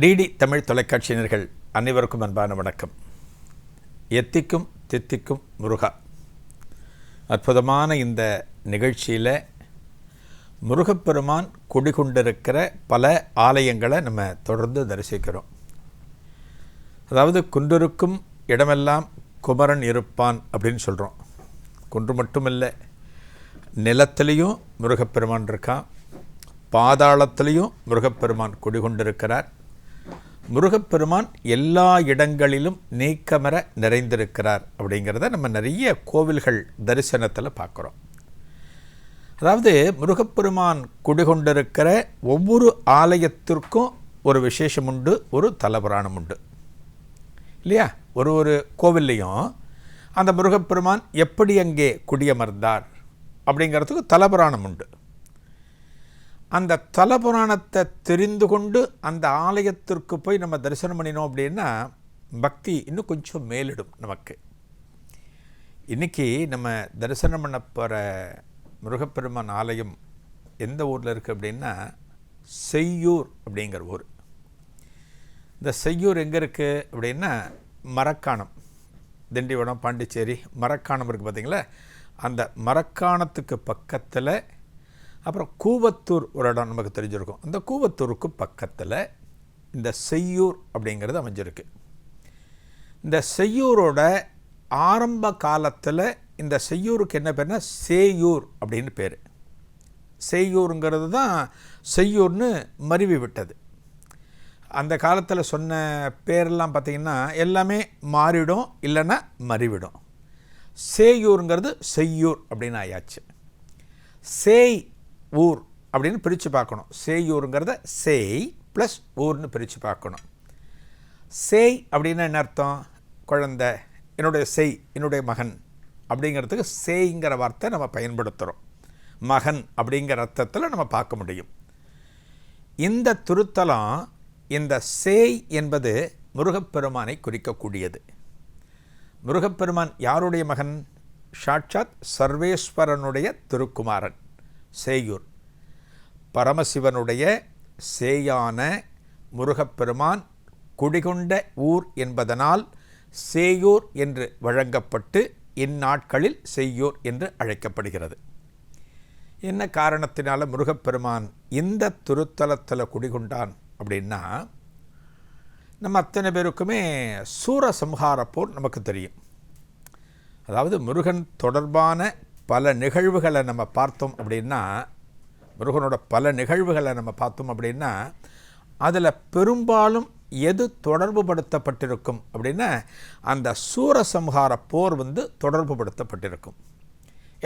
DD Tamil தொலைக்காட்சியினர்கள் அனைவருக்கும் அன்பான வணக்கம். எத்திக்கும் தித்திக்கும் முருகா. அற்புதமான இந்த நிகழ்ச்சியில் முருகப்பெருமான் குடிகொண்டிருக்கிற பல ஆலயங்களை நம்ம தொடர்ந்து தரிசிக்கிறோம். அதாவது குன்றிருக்கும் இடமெல்லாம் குமரன் இருப்பான் அப்படின்னு சொல்கிறோம் குன்று மட்டுமில்லை நிலத்திலையும் முருகப்பெருமான் இருக்கான். பாதாளத்திலையும் முருகப்பெருமான் குடிகொண்டிருக்கிறார். முருகப்பெருமான் எல்லா இடங்களிலும் நீக்கமர நிறைந்திருக்கிறார் அப்படிங்கிறத நம்ம நிறைய கோவில்கள் தரிசனத்தில் பார்க்குறோம். அதாவது முருகப்பெருமான் குடிகொண்டிருக்கிற ஒவ்வொரு ஆலயத்திற்கும் ஒரு விசேஷம் உண்டு ஒரு தலபுராணம் உண்டு. இல்லையா? ஒரு ஒரு கோவில்லையும் அந்த முருகப்பெருமான் எப்படி அங்கே குடியமர்ந்தார் அப்படிங்கிறதுக்கு தலபுராணம் உண்டு. அந்த தலபுராணத்தை தெரிந்து கொண்டு அந்த ஆலயத்திற்கு போய் நம்ம தரிசனம் பண்ணினோம் அப்படின்னா பக்தி இன்னும் கொஞ்சம் மேலிடும் நமக்கு. இன்றைக்கி நம்ம தரிசனம் பண்ண போகிற முருகப்பெருமான் ஆலயம் எந்த ஊரில் இருக்குது அப்படின்னா செய்யூர் அப்படிங்கிற ஊர். இந்த செய்யூர் எங்கே இருக்குது அப்படின்னா மரக்காணம். திண்டிவனம் பாண்டிச்சேரி மரக்காணம் இருக்குது பார்த்திங்களா அந்த மரக்காணத்துக்கு பக்கத்தில் அப்புறம் கூவத்தூர் ஒரு இடம் நமக்கு தெரிஞ்சிருக்கும். அந்த கூவத்தூருக்கு பக்கத்தில் இந்த செய்யூர் அப்படிங்கிறது அமைஞ்சிருக்கு. இந்த செய்யூரோட ஆரம்ப காலத்தில் இந்த செய்யூருக்கு என்ன பேர்னா சேயூர் அப்படின்னு பேர். செய்யூருங்கிறது தான் செய்யூர்னு மருவி விட்டது. அந்த காலத்தில் சொன்ன பேரெல்லாம் பார்த்திங்கன்னா எல்லாமே மாறிடும் இல்லைன்னா மறிவிடும். சேயூருங்கிறது செய்யூர் அப்படின்னு ஆயாச்சு. சேய் ஊர் அப்படின்னு பிரித்து பார்க்கணும். சேயூருங்கிறத சேய் ப்ளஸ் ஊர்னு பிரித்து பார்க்கணும். சேய் அப்படின்னா என்ன அர்த்தம்? குழந்த என்னுடைய செய் என்னுடைய மகன் அப்படிங்கிறதுக்கு சேய்ங்கிற வார்த்தை நம்ம பயன்படுத்துகிறோம் மகன் அப்படிங்கிற அர்த்தத்தில் நம்ம பார்க்க முடியும். இந்த திருத்தலம் இந்த சேய் என்பது முருகப்பெருமானை குறிக்கக்கூடியது. முருகப்பெருமான் யாருடைய மகன்? சாட்சாத் சர்வேஸ்வரனுடைய திருக்குமாரன். சேயூர். பரமசிவனுடைய சேயான முருகப்பெருமான் குடிகொண்ட ஊர் என்பதனால் சேயூர் என்று வழங்கப்பட்டு இந்நாட்களில் செய்யூர் என்று அழைக்கப்படுகிறது. என்ன காரணத்தினால முருகப்பெருமான் இந்த திருத்தலத்தில் குடிகொண்டான் அப்படின்னா நம்ம அத்தனை பேருக்குமே சூரசம்ஹார போர் நமக்கு தெரியும். அதாவது முருகன் தொடர்பான பல நிகழ்வுகளை நம்ம பார்த்தோம் அப்படின்னா முருகனோட பல நிகழ்வுகளை நம்ம பார்த்தோம் அப்படின்னா அதில் பெரும்பாலும் எது தொடர்பு படுத்தப்பட்டிருக்கும் அப்படின்னா அந்த சூரசம்ஹார போர் வந்து தொடர்பு படுத்தப்பட்டிருக்கும்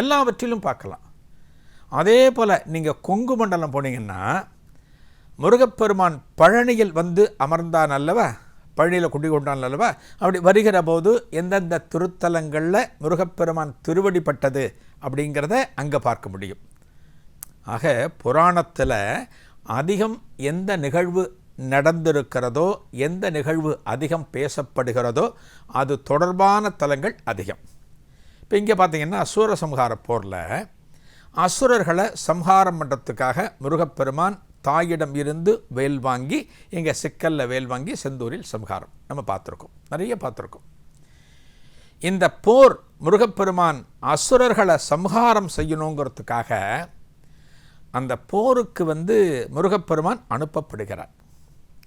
எல்லாவற்றிலும் பார்க்கலாம். அதே போல் நீங்கள் கொங்கு மண்டலம் போனீங்கன்னா முருகப்பெருமான் பழனியில் வந்து அமர்ந்தான் அல்லவா? பழனியில் குடி கொண்டான் அல்லவா? அப்படி வருகிற போது எந்தெந்த திருத்தலங்களில் முருகப்பெருமான் திருவடிப்பட்டது அப்படிங்கிறத அங்கே பார்க்க முடியும். ஆக புராணத்தில் அதிகம் எந்த நிகழ்வு நடந்திருக்கிறதோ எந்த நிகழ்வு அதிகம் பேசப்படுகிறதோ அது தொடர்பான தலங்கள் அதிகம். இப்போ இங்கே பார்த்தீங்கன்னா அசுர சம்ஹார போரில் அசுரர்களை சம்ஹாரம் பண்ணுறதுக்காக முருகப்பெருமான் தாயிடம் இருந்து வேல் வாங்கி இங்கே சிக்கலில் வேல் வாங்கி செந்தூரில் சம்ஹாரம். நம்ம பார்த்துருக்கோம். நிறைய பார்த்துருக்கோம். இந்த போர் முருகப்பெருமான் அசுரர்களை சம்ஹாரம் செய்யணுங்கிறதுக்காக அந்த போருக்கு வந்து முருகப்பெருமான் அனுப்பப்படுகிறார்.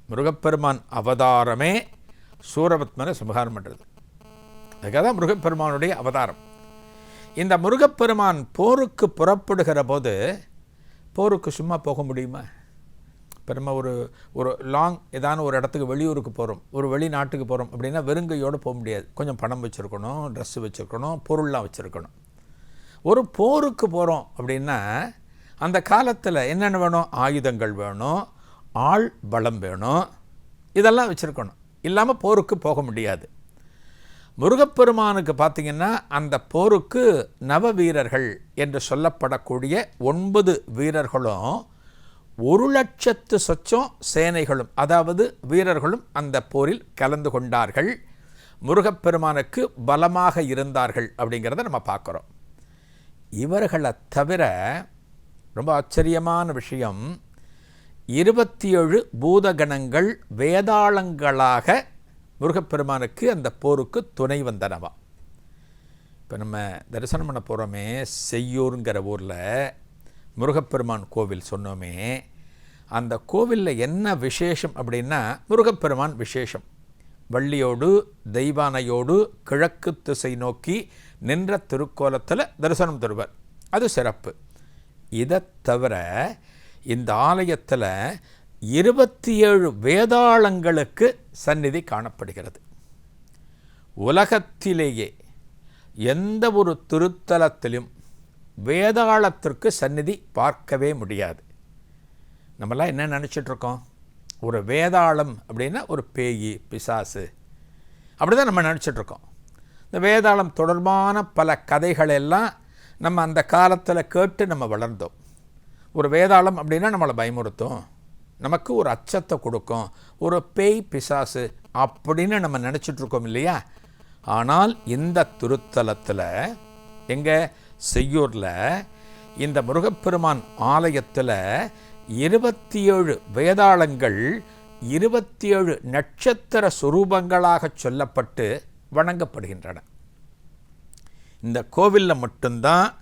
முருகப்பெருமான் அவதாரமே சூரபத்மனை சம்ஹாரம் பண்ணுறது அதுக்காக தான் முருகப்பெருமானுடைய அவதாரம். இந்த முருகப்பெருமான் போருக்கு புறப்படுகிற போது போருக்கு சும்மா போக முடியுமா? இப்போ நம்ம ஒரு ஒரு லாங் ஏதான ஒரு இடத்துக்கு வெளியூருக்கு போகிறோம் ஒரு வெளிநாட்டுக்கு போகிறோம் அப்படின்னா வெறுங்கையோடு போக முடியாது. கொஞ்சம் பணம் வச்சுருக்கணும் ட்ரெஸ்ஸு வச்சுருக்கணும் பொருள்லாம் வச்சுருக்கணும். ஒரு போருக்கு போகிறோம் அப்படின்னா அந்த காலத்தில் என்னென்ன வேணும்? ஆயுதங்கள் வேணும் ஆள் பலம் வேணும் இதெல்லாம் வச்சுருக்கணும். இல்லாமல் போருக்கு போக முடியாது. முருகப்பெருமானுக்கு பார்த்திங்கன்னா அந்த போருக்கு நவ வீரர்கள் என்று சொல்லப்படக்கூடிய ஒன்பது வீரர்களும் ஒரு லட்சத்து சொச்சம் சேனைகளும் அதாவது வீரர்களும் அந்த போரில் கலந்து கொண்டார்கள். முருகப்பெருமானுக்கு பலமாக இருந்தார்கள் அப்படிங்கிறத நம்ம பார்க்குறோம். இவர்களை தவிர ரொம்ப ஆச்சரியமான விஷயம் இருபத்தி ஏழு பூதகணங்கள் வேதாளங்களாக முருகப்பெருமானுக்கு அந்த போருக்கு துணை வந்தனவா. இப்போ நம்ம தரிசனம் பண்ண போகிறோமே செய்யூருங்கிற ஊரில் முருகப்பெருமான் கோவில் சொன்னோமே அந்த கோவிலில் என்ன விசேஷம் அப்படின்னா முருகப்பெருமான் விசேஷம். வள்ளியோடு தெய்வானையோடு கிழக்கு திசை நோக்கி நின்ற திருக்கோலத்தில் தரிசனம் தருவர். அது சிறப்பு. இதை தவிர இந்த ஆலயத்தில் இருபத்தி ஏழு வேதாளங்களுக்கு சந்நிதி காணப்படுகிறது. உலகத்திலேயே எந்த ஒரு திருத்தலத்திலும் வேதாளத்திற்கு சந்நிதி பார்க்கவே முடியாது. நம்மலாம் என்ன நினச்சிட்ருக்கோம்? ஒரு வேதாளம் அப்படின்னா ஒரு பேயி பிசாசு. அப்படி தான் நம்ம நினச்சிட்ருக்கோம். இந்த வேதாளம் தொடர்பான பல கதைகள் எல்லாம் நம்ம அந்த காலத்தில் கேட்டு நம்ம வளர்ந்தோம். ஒரு வேதாளம் அப்படின்னா நம்மளை பயமுறுத்தும். நமக்கு ஒரு அச்சத்தை கொடுக்கும். ஒரு பேய் பிசாசு அப்படின்னு நம்ம நினச்சிட்ருக்கோம் இல்லையா? ஆனால் இந்த திருத்தலத்தில் எங்கள் செய்யூரில் இந்த முருகப்பெருமான் ஆலயத்தில் இருபத்தி ஏழு வேதாளங்கள் இருபத்தி ஏழு நட்சத்திர சுரூபங்களாக சொல்லப்பட்டு வணங்கப்படுகின்றன. இந்த கோவிலில் மட்டும்தான்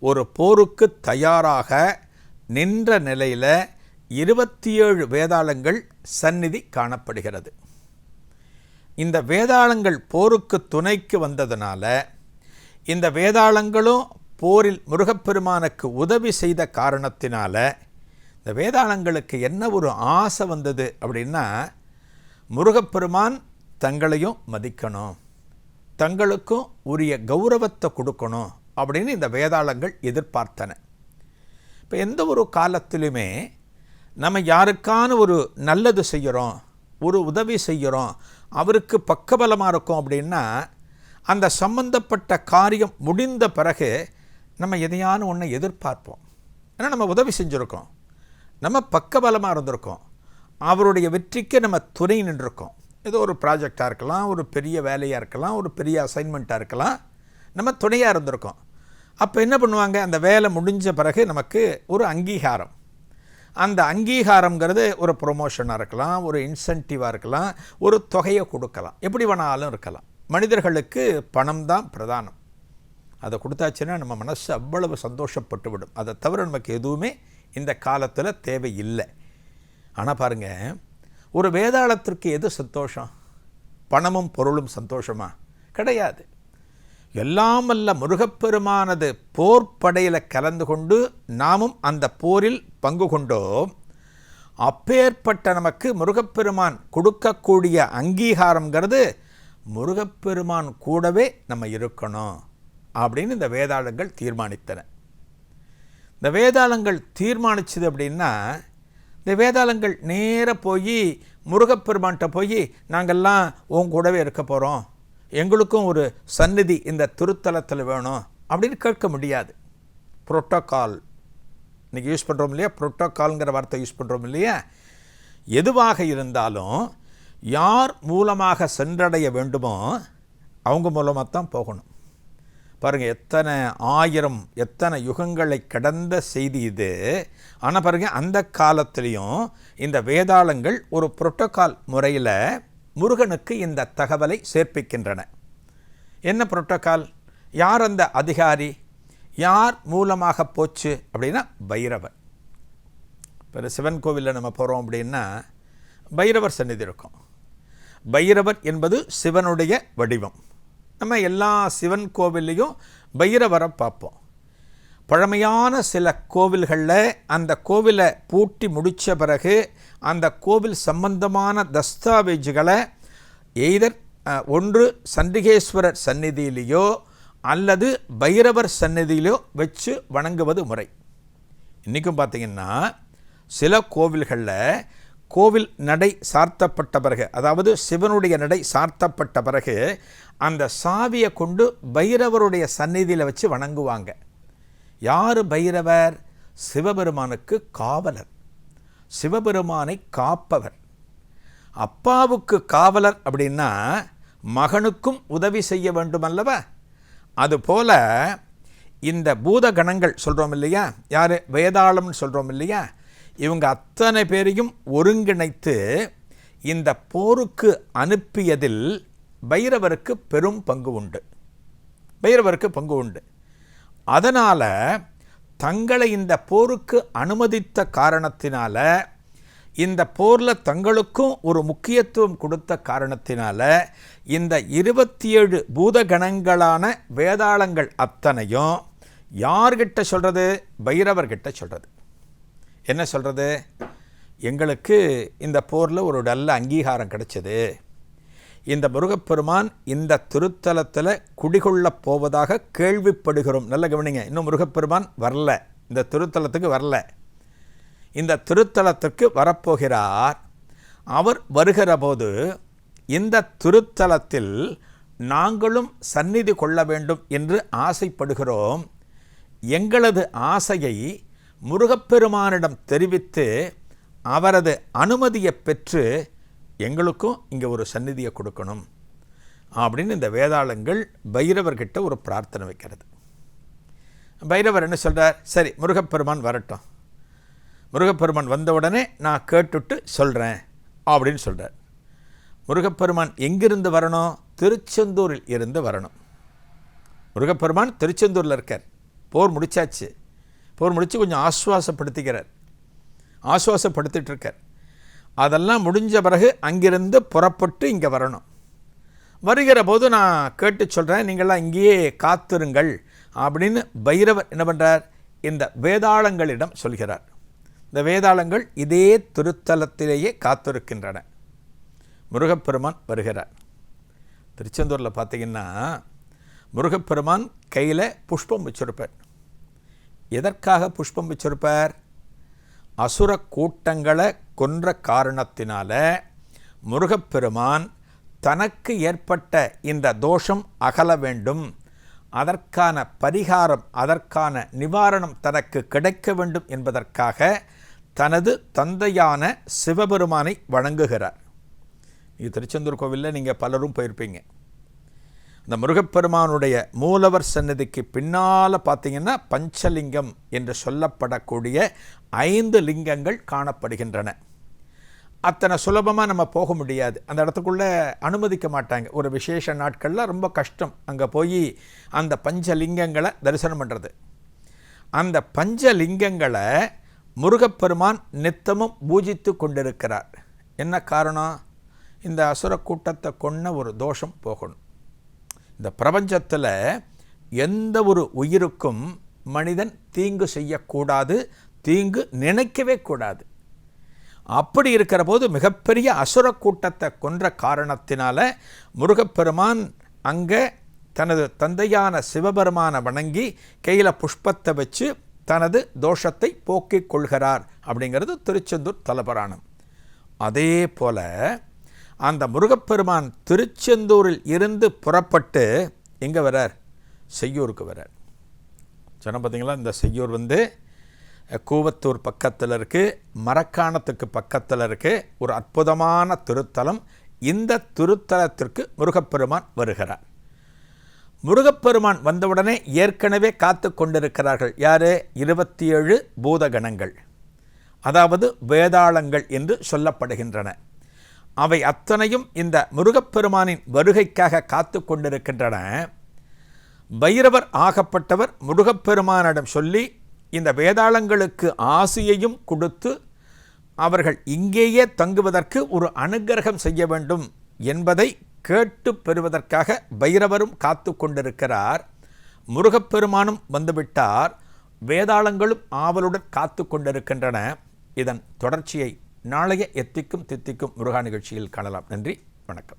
ஒரு போருக்கு தயாராக நின்ற நிலையில் இருபத்தி ஏழு வேதாளங்கள் சந்நிதி காணப்படுகிறது. இந்த வேதாளங்கள் போருக்கு துணைக்கு வந்ததுனால இந்த வேதாளங்களும் போரில் முருகப்பெருமானுக்கு உதவி செய்த காரணத்தினால இந்த வேதாளங்களுக்கு என்ன ஒரு ஆசை வந்தது அப்படின்னா முருகப்பெருமான் தங்களையும் மதிக்கணும் தங்களுக்கும் உரிய கௌரவத்தை கொடுக்கணும் அப்படின்னு இந்த வேதாளங்கள் எதிர்பார்த்தன. இப்போ எந்த ஒரு காலத்திலுமே நம்ம யாருக்கான ஒரு நல்லது செய்கிறோம் ஒரு உதவி செய்கிறோம் அவருக்கு பக்கபலமாக இருக்கும் அப்படின்னா அந்த சம்பந்தப்பட்ட காரியம் முடிந்த பிறகு நம்ம எதையான ஒன்று எதிர்பார்ப்போம். ஏன்னா நம்ம உதவி செஞ்சுருக்கோம். நம்ம பக்கபலமாக இருந்திருக்கோம். அவருடைய வெற்றிக்கு நம்ம துணை நின்றுருக்கோம். ஏதோ ஒரு ப்ராஜெக்டாக இருக்கலாம் ஒரு பெரிய வேலையாக இருக்கலாம் ஒரு பெரிய அசைன்மெண்ட்டாக இருக்கலாம். நம்ம துணையாக இருந்திருக்கோம். அப்போ என்ன பண்ணுவாங்க? அந்த வேலை முடிஞ்ச பிறகு நமக்கு ஒரு அங்கீகாரம். அந்த அங்கீகாரங்கிறது ஒரு ப்ரொமோஷனாக இருக்கலாம் ஒரு இன்சென்டிவாக இருக்கலாம் ஒரு தொகையை கொடுக்கலாம். எப்படி வேணாலும் இருக்கலாம். மனிதர்களுக்கு பணம் தான் பிரதானம். அதை கொடுத்தாச்சுன்னா நம்ம மனசு அவ்வளவு சந்தோஷப்பட்டு விடும் அதை தவிர நமக்கு எதுவுமே இந்த காலத்தில் தேவை இல்லை ஆனால் பாருங்கள் ஒரு வேதாளத்திற்கு எது சந்தோஷம்? பணமும் பொருளும் சந்தோஷமா? கிடையாது. எல்லாம் அல்ல முருகப்பெருமானது போர்ப்படையில் கலந்து கொண்டு நாமும் அந்த போரில் பங்கு கொண்டோம். அப்பேற்பட்ட நமக்கு முருகப்பெருமான் கொடுக்கக்கூடிய அங்கீகாரங்கிறது முருகப்பெருமான் கூடவே நம்ம இருக்கணும் அப்படின்னு இந்த வேதாளங்கள் தீர்மானித்தன. இந்த வேதாளங்கள் தீர்மானிச்சது அப்படின்னா இந்த வேதாளங்கள் நேராக போய் முருகப்பெருமான்கிட்ட போய் நாங்கள்லாம் உன் கூடவே இருக்க போகிறோம் எங்களுக்கும் ஒரு சந்நிதி இந்த திருத்தலத்தில் வேணும். அப்படின்னு கேட்க முடியாது. புரோட்டோக்கால் இன்றைக்கி யூஸ் பண்ணுறோம் இல்லையா? புரோட்டோக்கால்ங்கிற வார்த்தை யூஸ் பண்ணுறோம் இல்லையா? எதுவாக இருந்தாலும் யார் மூலமாக சென்றடைய வேண்டுமோ அவங்க மூலமாக தான் போகணும். பாருங்கள் எத்தனை ஆயிரம் எத்தனை யுகங்களை கடந்த செய்தி இது. ஆனால் பாருங்கள் அந்த காலத்திலையும் இந்த வேதாளங்கள் ஒரு புரோட்டோக்கால் முறையில் முருகனுக்கு இந்த தகவலை சேர்ப்பிக்கின்றன. என்ன புரோட்டோக்கால் யார் அந்த அதிகாரி? யார் மூலமாக போச்சு? அப்படின்னா பைரவர். இப்போ சிவன் கோவிலில் நம்ம போகிறோம் அப்படின்னா பைரவர் சந்நிதி இருக்கும். பைரவர் என்பது சிவனுடைய வடிவம். நம்ம எல்லா சிவன் கோவில்லையும் பைரவரை பார்ப்போம். பழமையான சில கோவில்களில் அந்த கோவிலை பூட்டி முடித்த பிறகு அந்த கோவில் சம்பந்தமான தஸ்தாவேஜுகளை எய்தர் ஒன்று சண்டிகேஸ்வரர் சந்நிதியிலேயோ அல்லது பைரவர் சந்நிதியிலோ வச்சு வணங்குவது முறை. இன்றைக்கும் பார்த்திங்கன்னா சில கோவில்களில் கோவில் நடை சார்த்தப்பட்ட பிறகு அதாவது சிவனுடைய நடை சார்த்தப்பட்ட பிறகு அந்த சாவியை கொண்டு பைரவருடைய சந்நிதியில் வச்சு வணங்குவாங்க. யார் பைரவர்? சிவபெருமானுக்கு காவலர். சிவபெருமானை காப்பவர். அப்பாவுக்கு காவலர் அப்படின்னா மகனுக்கும் உதவி செய்ய வேண்டும் அல்லவா அதுபோல இந்த பூத கணங்கள் சொல்கிறோம் இல்லையா? யார்? வேதாளம்னு சொல்கிறோம் இல்லையா? இவங்க அத்தனை பேரையும் ஒருங்கிணைத்து இந்த போருக்கு அனுப்பியதில் பைரவருக்கு பெரும் பங்கு உண்டு. பைரவருக்கு பங்கு உண்டு. அதனால் தங்களை இந்த போருக்கு அனுமதித்த காரணத்தினால இந்த போரில் தங்களுக்கும் ஒரு முக்கியத்துவம் கொடுத்த காரணத்தினால இந்த இருபத்தி ஏழு பூதகணங்களான வேதாளங்கள் அத்தனையும் யார்கிட்ட சொல்கிறது பைரவர்கிட்ட சொல்கிறது என்ன சொல்கிறது எங்களுக்கு இந்த போரில் ஒரு நல்ல அங்கீகாரம் கிடைச்சது. இந்த முருகப்பெருமான் இந்த திருத்தலத்தில் குடிகொள்ளப் போவதாக கேள்விப்படுகிறோம். நல்ல கவனிங்க இன்னும் முருகப்பெருமான் வரல. இந்த திருத்தலத்துக்கு வரல. இந்த திருத்தலத்துக்கு வரப்போகிறார். அவர் வருகிற போது இந்த திருத்தலத்தில் நாங்களும் சந்நிதி கொள்ள வேண்டும் என்று ஆசைப்படுகிறோம். எங்களது ஆசையை முருகப்பெருமானிடம் தெரிவித்து அவரது அனுமதியை பெற்று எங்களுக்கும் இங்கே ஒரு சந்நிதியை கொடுக்கணும் அப்படின்னு இந்த வேதாளங்கள் பைரவர்கிட்ட ஒரு பிரார்த்தனை வைக்கிறது. பைரவர் என்ன சொல்கிறார் சரி முருகப்பெருமான் வரட்டும். முருகப்பெருமான் வந்த உடனே நான் கேட்டுட்டு சொல்கிறேன் அப்படின்னு சொல்கிறார் முருகப்பெருமான் எங்கிருந்து வரணும்? திருச்செந்தூரில் இருந்து வரணும். முருகப்பெருமான் திருச்செந்தூரில் இருக்கார். போர் முடிச்சாச்சு. போர் முடித்து கொஞ்சம் ஆஸ்வாசப்படுத்திக்கிறார். ஆஸ்வாசப்படுத்திட்டு இருக்கார் அதெல்லாம் முடிஞ்ச பிறகு அங்கிருந்து புறப்பட்டு இங்கே வரணும். வருகிற போது நான் கேட்டு சொல்கிறேன் நீங்களாம் இங்கேயே காத்திருங்கள் அப்படின்னு பைரவர் என்ன பண்ணுறார் இந்த வேதாளங்களிடம் சொல்கிறார். இந்த வேதாளங்கள் இதே திருத்தலத்திலேயே காத்திருக்கின்றன. முருகப்பெருமான் வருகிறார். திருச்செந்தூரில் பார்த்தீங்கன்னா முருகப்பெருமான் கையில் புஷ்பம் வச்சுருப்பேன் எதற்காக புஷ்பம் வச்சிருப்பார்? அசுர கூட்டங்களை கொன்ற காரணத்தினால முருகப்பெருமான் தனக்கு ஏற்பட்ட இந்த தோஷம் அகல வேண்டும். அதற்கான பரிகாரம் அதற்கான நிவாரணம் தனக்கு கிடைக்க வேண்டும் என்பதற்காக தனது தந்தையான சிவபெருமானை வணங்குகிறார். இது திருச்செந்தூர் கோவிலில் நீங்கள் பலரும் போயிருப்பீங்க. இந்த முருகப்பெருமானுடைய மூலவர் சன்னதிக்கு பின்னால் பார்த்தீங்கன்னா பஞ்சலிங்கம் என்று சொல்லப்படக்கூடிய ஐந்து லிங்கங்கள் காணப்படுகின்றன. அத்தனை சுலபமாக நம்ம போக முடியாது. அந்த இடத்துக்குள்ளே அனுமதிக்க மாட்டாங்க. ஒரு விசேஷ நாட்களில் ரொம்ப கஷ்டம். அங்கே போய் அந்த பஞ்சலிங்கங்களை தரிசனம் பண்ணுறது அந்த பஞ்சலிங்கங்களை முருகப்பெருமான் நித்தமும் பூஜித்து கொண்டிருக்கிறார். என்ன காரணம்? இந்த அசுர கூட்டத்தை கொன்ன ஒரு தோஷம் போகணும். இந்த பிரபஞ்சத்தில் எந்த ஒரு உயிருக்கும் மனிதன் தீங்கு செய்யக்கூடாது தீங்கு நினைக்கவே கூடாது. அப்படி இருக்கிற போது மிகப்பெரிய அசுர கூட்டத்தை கொன்ற காரணத்தினால முருகப்பெருமான் அங்கே தனது தந்தையான சிவபெருமானை வணங்கி கையில் புஷ்பத்தை வச்சு தனது தோஷத்தை போக்கிக் கொள்கிறார் அப்படிங்கிறது திருச்செந்தூர் தலபுராணம். அதே போல அந்த முருகப்பெருமான் திருச்செந்தூரில் இருந்து புறப்பட்டு எங்கே வரார். செய்யூருக்கு வரார். சொன்ன பார்த்தீங்களா இந்த செய்யூர் வந்து கூவத்தூர் பக்கத்தில் இருக்குது மரக்காணத்துக்கு பக்கத்தில் இருக்குது ஒரு அற்புதமான திருத்தலம். இந்த திருத்தலத்திற்கு முருகப்பெருமான் வருகிறார். முருகப்பெருமான் வந்தவுடனே ஏற்கனவே காத்து கொண்டிருக்கிறார்கள். யார்? இருபத்தி ஏழு பூதகணங்கள். அதாவது வேதாளங்கள் என்று சொல்லப்படுகின்றன. அவை அத்தனையும் இந்த முருகப்பெருமானின் வருகைக்காக காத்து கொண்டிருக்கின்றன. பைரவர் ஆகப்பட்டவர் முருகப்பெருமானிடம் சொல்லி இந்த வேதாளங்களுக்கு ஆசையையும் கொடுத்து அவர்கள் இங்கேயே தங்குவதற்கு ஒரு அனுக்கிரகம் செய்ய வேண்டும் என்பதை கேட்டு பெறுவதற்காக பைரவரும் காத்து கொண்டிருக்கிறார். முருகப்பெருமானும் வந்துவிட்டார். வேதாளங்களும் ஆவலுடன் காத்து கொண்டிருக்கின்றன. இதன் தொடர்ச்சியை நாளைய எத்திக்கும் தித்திக்கும் முருகா நிகழ்ச்சியில் காணலாம். நன்றி வணக்கம்.